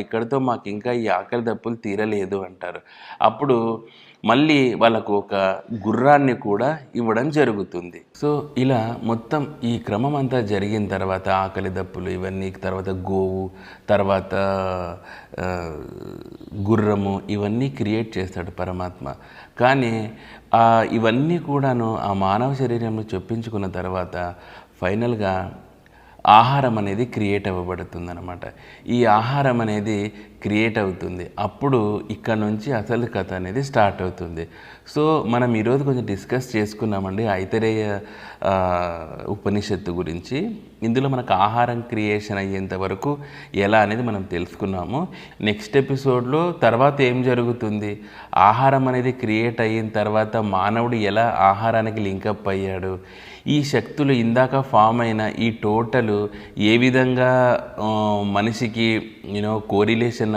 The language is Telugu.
ఇక్కడితో మాకు ఇంకా ఈ ఆకలి దప్పులు తీరలేదు అంటారు. అప్పుడు మళ్ళీ వాళ్ళకు ఒక గుర్రాన్ని కూడా ఇవ్వడం జరుగుతుంది. సో ఇలా మొత్తం ఈ క్రమం అంతా జరిగిన తర్వాత ఆకలి దప్పులు ఇవన్నీ తర్వాత గోవు తర్వాత గుర్రము ఇవన్నీ క్రియేట్ చేస్తాడు పరమాత్మ. కానీ ఇవన్నీ కూడాను ఆ మానవ శరీరంలో చొప్పించుకున్న తర్వాత ఫైనల్గా ఆహారం అనేది క్రియేట్ అవ్వబడుతుంది అనమాట ఈ ఆహారం అనేది క్రియేట్ అవుతుంది. అప్పుడు ఇక్కడ నుంచి అసలు కథ అనేది స్టార్ట్ అవుతుంది. సో మనం ఈరోజు కొంచెం డిస్కస్ చేసుకున్నామండి ఐతరేయ ఉపనిషత్తు గురించి. ఇందులో మనకు ఆహారం క్రియేషన్ అయ్యేంత వరకు ఎలా అనేది మనం తెలుసుకున్నాము. నెక్స్ట్ ఎపిసోడ్లో తర్వాత ఏం జరుగుతుంది? ఆహారం అనేది క్రియేట్ అయిన తర్వాత మానవుడు ఎలా ఆహారానికి లింకప్ అయ్యాడు? ఈ శక్తులు ఇందాక ఫామ్ అయిన ఈ టోటల్ ఏ విధంగా ఆ, మనిషికి యూనో కోరిలేషన్